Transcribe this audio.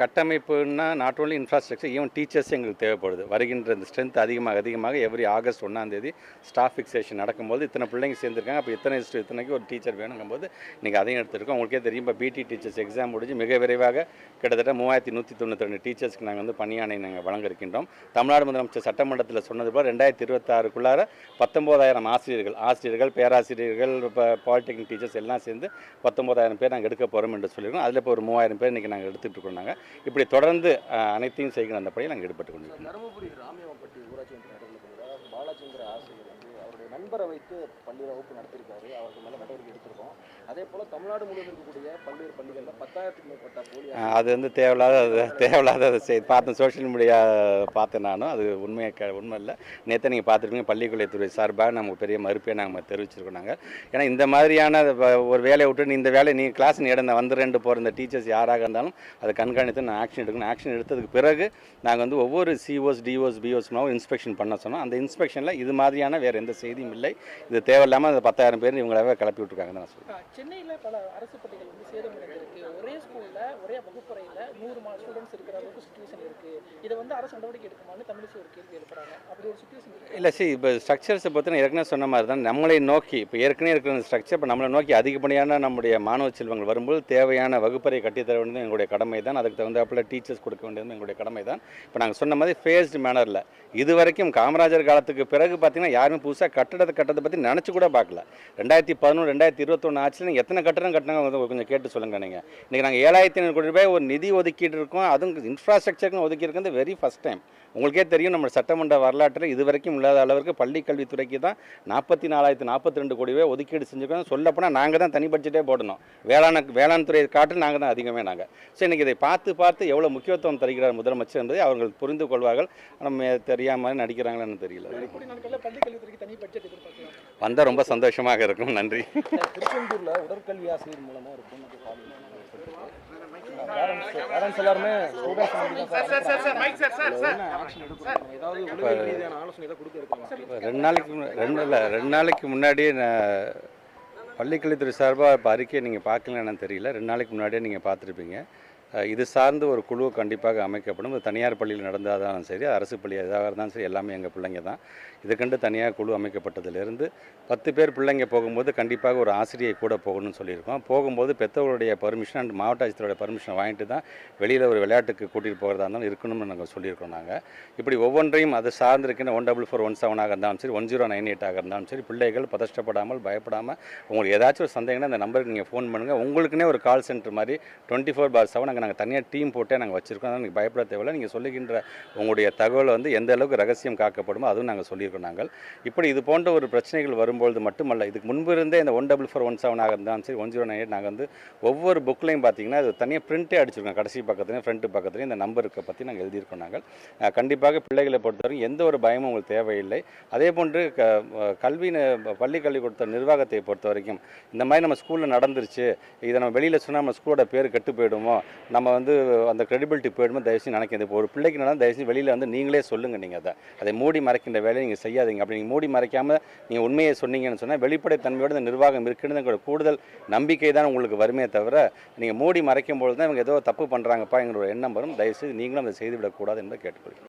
கட்டமைப்புன்னா not only infrastructure even teachers எங்களுக்கு தேவைப்படுது. வருகின்ற இந்த ஸ்ட்ரென்த் அதிகமாக அதிகமாக எவ்ரி ஆகஸ்ட் ஒன்றாம் தேதி ஸ்டாஃப் ஃபிக்சேஷன் நடக்கும்போது இத்தனை பிள்ளைங்க சேர்ந்துருக்காங்க. அப்போ இத்தனை இத்தனைக்கு ஒரு டீச்சர் வேணுங்கும்போது நீங்கள் அதையும் எடுத்துருக்கோம். உங்களுக்கே தெரியும் இப்போ பிடி டீச்சர்ஸ் எக்ஸாம் முடிஞ்சு மிக விரைவாக கிட்டத்தட்ட மூவாயிரத்தி நூற்றி தொண்ணூற்றி ரெண்டு டீச்சர்ஸ்க்கு நாங்கள் வந்து பணியாணை நாங்கள் வழங்க இருக்கின்றோம் தமிழ்நாடு முதலமைச்சர் சட்டமன்றத்தில் சொன்னது போல் ரெண்டாயிரத்தி இருபத்தாறுக்குள்ளார பத்தொம்போதாயிரம் ஆசிரியர்கள் ஆசிரியர்கள் பேராசிரியர்கள் இப்போ பாலிடெக்னிக் டீச்சர்ஸ் எல்லாம் சேர்ந்து பத்தொம்போதாயிரம் பேர் நாங்கள் எடுக்க போகிறோம் என்று சொல்லியிருக்கோம். அதில் இப்போ ஒரு மூவாயிரம் பேர் இன்றைக்கி நாங்கள் எடுத்துகிட்டு இருக்கோம் நாங்கள் இப்படி தொடர்ந்து அனைத்தையும் செய்கிற அந்த பணியை நாங்கள் ஈடுபட்டு கொண்டிருக்கோம். தருமபுரி ராமியம்பட்டி ஊராட்சி பாலாச்சந்திர ஆசிரியர் அவருடைய நண்பரை வைத்து பள்ளியில் வகுப்பு நடத்தியிருக்காரு. அவருக்கு மேலே நடவடிக்கை எடுத்திருக்கோம். அதே போல் தமிழ்நாடு முழுவதும் இருக்கக்கூடிய பல்வேறு பள்ளிகளில் பத்தாயிரத்துக்கு மேற்பட்ட போலி அது வந்து தேவையில்லாத அது தேவையில்லாத அதை செய் பார்த்தேன் சோஷியல் மீடியா பார்த்தேன் நானும். அது உண்மையை க உண்மை இல்லை. நேற்று நீங்கள் பார்த்துருக்கீங்க பள்ளிக்கொள்ளைத்துறை சார்பாக நமக்கு பெரிய மறுப்பை நாங்கள் தெரிவிச்சிருக்கோம் நாங்கள் ஏன்னா இந்த மாதிரியான ஒரு வேலையை விட்டு நீ இந்த வேலை நீ கிளாஸ் இடம் இடந்த வந்து ரெண்டு போகிற இந்த டீச்சர்ஸ் யாராக இருந்தாலும் அதை கண்காணித்து நான் ஆக்ஷன் எடுக்கணும். ஆக்ஷன் எடுத்ததுக்கு பிறகு நாங்கள் வந்து ஒவ்வொரு சிஓஸ் டிஓஸ் பிஓஸ்னாவும் இன்ஸ்பெக்ஷன் பண்ண சொன்னோம். அந்த இன்ஸ்பெக்ஷனில் இது மாதிரியான வேறு எந்த செய்தி செய்தியும் இல்லை. இது தேவையில்லாமல் அந்த பத்தாயிரம் பேர் இவங்களாவே கிளப்பி விட்டுருக்காங்கன்னு நான் சொல்லுவேன் சென்னையில் பல அரசு பள்ளிகள் வந்து சேதமடைந்திருக்கு ஒரே ஸ்கூலில் ஒரே வகுப்பறையில் நூறு மா ஸ்டூடெண்ட்ஸ் இருக்கிற அளவுக்கு சுச்சுவேஷன் இருக்கு. இதை வந்து அரசு நடவடிக்கை எடுக்குமான்னு தமிழிசை ஒரு கேள்வி எழுப்புறாங்க. அப்படி ஒரு சுச்சுவேஷன் இல்லை சரி இப்போ ஸ்ட்ரக்சர்ஸை பற்றி நான் ஏற்கனவே சொன்ன மாதிரி தான் நம்மளை நோக்கி இப்போ ஏற்கனவே இருக்கிற ஸ்ட்ரக்சர் இப்போ நம்மளை நோக்கி அதிகப்படியான நம்முடைய மாணவ செல்வங்கள் வரும்போது தேவையான வகுப்பறை கட்டித்தர வேண்டியது எங்களுடைய கடமை தான். அதுக்கு தகுந்தாப்புல டீச்சர்ஸ் கொடுக்க வேண்டியது எங்களுடைய கடமை தான். இப்போ நாங்கள் சொன்ன மாதிரி ஃபேஸ்டு மேனரில் இது வரைக்கும் காமராஜர் காலத்துக்கு பிறகு பார்த்தீங்கன்னா யாருமே புதுசாக கட்டடத்தை கட்டத்தை பற்றி நினச்சி கூட பார்க்கல. ரெண்டாயிரத்தி பதினொன்று ரெண்டாயிரத்தி இருபத்தொன்று ஆட்சியில் நீங்கள் எத்தனை கட்டணம் கட்டினாங்க கொஞ்சம் கேட்டு சொல்லுங்கள் நீங்கள் இன்றைக்கி நாங்கள் ஏழாயிரத்தி ஐநூறு கோடி ரூபாய் ஒரு நிதி ஒதுக்கிட்டு இருக்கோம். அதுவும் இன்ஃப்ராஸ்ட்ரக்சருக்கும் ஒதுக்கியிருக்கிறது வெரி ஃபஸ்ட் டைம் உங்களுக்கே தெரியும் நம்ம சட்டமன்ற வரலாற்றில் இது வரைக்கும் இல்லாத அளவிற்கு பள்ளி கல்வித்துறைக்கு தான் நாற்பத்தி நாலாயிரத்து நாற்பத்தி ரெண்டு கோடி ரூபாய் ஒதுக்கீடு செஞ்சுருக்கோம். சொல்லப்போனால் நாங்கள் தான் தனி பட்ஜெட்டே போடணும். வேளாண் வேளாண் துறையை காட்டில் நாங்கள் தான் அதிகமே நாங்கள் ஸோ இன்றைக்கி இதை பார்த்து பார்த்து எவ்வளோ முக்கியத்துவம் தருகிறார் முதலமைச்சர் என்பதை அவர்கள் புரிந்து கொள்வார்கள். நம்ம தெரியாமல் நடிக்கிறாங்களான்னு தெரியல. வந்தால் ரொம்ப சந்தோஷமாக இருக்கும். நன்றி. திருச்செந்தூரில் உடற்கல்வி ஆசிரியர் மூலமாக ஒரு பொண்ணுக்கு பேரண்ட்ஸ் எல்லாருமே ரெண்டு நாளைக்கு ரெண்டு இல்லை ரெண்டு நாளைக்கு முன்னாடியே நான் பள்ளிக்கல்வித்துறை சார்பாக இப்போ அறிக்கையை நீங்கள் பார்க்கலன்னு தெரியல. ரெண்டு நாளைக்கு முன்னாடியே நீங்கள் பார்த்துருப்பீங்க. இது சார்ந்து ஒரு குழு கண்டிப்பாக அமைக்கப்படும். தனியார் பள்ளியில் நடந்தாலும் சரி அரசு பள்ளி எதாக இருந்தாலும் சரி எல்லாமே எங்கள் பிள்ளைங்க தான். இதுக்கண்டு தனியார் குழு அமைக்கப்பட்டதிலிருந்து பத்து பேர் பிள்ளைங்க போகும்போது கண்டிப்பாக ஒரு ஆசிரியை கூட போகணும்னு சொல்லியிருக்கோம். போகும்போது பெற்றவர்களுடைய பர்மிஷன் அண்ட் மாவட்ட ஆட்சித்தரோட பர்மிஷன் வாங்கிட்டு தான் வெளியில் ஒரு விளையாட்டுக்கு கூட்டிகிட்டு போகிறதா இருந்தாலும் இருக்கணும்னு நாங்கள் சொல்லியிருக்கோம் நாங்கள் இப்படி ஒவ்வொன்றையும் அது சார்ந்திருக்கின்ற ஒன் டபுள் ஃபோர் ஒன் செவனாக இருந்தாலும் சரி ஒன் ஜீரோ நைன் எயிட்டாக இருந்தாலும் சரி பிள்ளைகள் பதஷ்டப்படாமல் பயப்படாமல் உங்களுக்கு ஏதாச்சும் ஒரு சந்தேகம்னா இந்த நம்பருக்கு நீங்கள் ஃபோன் பண்ணுங்கள் உங்களுக்குன்னே ஒரு கால் சென்டர் மாதிரி டுவெண்ட்டி ஃபோர் பார் செவன் அதுக்கு நாங்கள் தனியாக டீம் போட்டே நாங்கள் வச்சுருக்கோம். அதனால் நீங்கள் பயப்பட தேவையில்லை. நீங்கள் சொல்லுகின்ற உங்களுடைய தகவல் வந்து எந்த அளவுக்கு ரகசியம் காக்கப்படுமோ அதுவும் நாங்கள் சொல்லியிருக்கோம் நாங்கள். இப்படி இது போன்ற ஒரு பிரச்சனைகள் வரும்பொழுது மட்டுமல்ல இதுக்கு முன்பு இருந்தே இந்த ஒன் டபுள் ஃபோர் ஒன் செவனாக இருந்தாலும் சரி ஒன் ஜீரோ நைன் எயிட் நாங்கள் வந்து ஒவ்வொரு புக்லையும் பார்த்தீங்கன்னா அது தனியாக பிரிண்ட்டே அடிச்சிருக்கோம். கடைசி பக்கத்துலையும் ஃப்ரண்ட்டு பக்கத்துலையும் இந்த நம்பருக்கு பற்றி நாங்கள் எழுதியிருக்கோம் நாங்கள். கண்டிப்பாக பிள்ளைகளை பொறுத்தவரைக்கும் எந்த ஒரு பயமும் உங்களுக்கு தேவையில்லை. அதே போன்று க கல்வின்னு கல்வி பள்ளி கல்வி கொடுத்த நிர்வாகத்தை பொறுத்த வரைக்கும் இந்த மாதிரி நம்ம ஸ்கூலில் நடந்துருச்சு. இதை நம்ம வெளியில் சொன்னால் நம்ம ஸ்கூலோட பேர் கெட்டு போயிடுமோ? நம்ம வந்து அந்த கிரெடிபிலிட்டி போயிடுமோ தயவுசெய்து நினைக்கிறது இப்போ ஒரு பிள்ளைக்கு நடந்தால் தயவுசெய்து வெளியில் வந்து நீங்களே சொல்லுங்கள் நீங்கள் அதை. அதை மூடி மறைக்கின்ற வேலையை நீங்கள் செய்யாதீங்க. அப்படி நீங்கள் மூடி மறைக்காமல் நீங்கள் உண்மையை சொன்னீங்கன்னு சொன்னால் வெளிப்படைத்தன்மையோட இந்த நிர்வாகம் இருக்குன்னு கூடுதல் நம்பிக்கை தான் உங்களுக்கு வருமே தவிர நீங்கள் மூடி மறைக்கும் பொழுது தான் இவங்க ஏதோ தப்பு பண்ணுறாங்கப்பா எங்களோட எண்ணம் வரும். தயவுசெய்து நீங்களும் அதை செய்துவிடக்கூடாது என்பதை கேட்டுக்கொள்கிறேன்.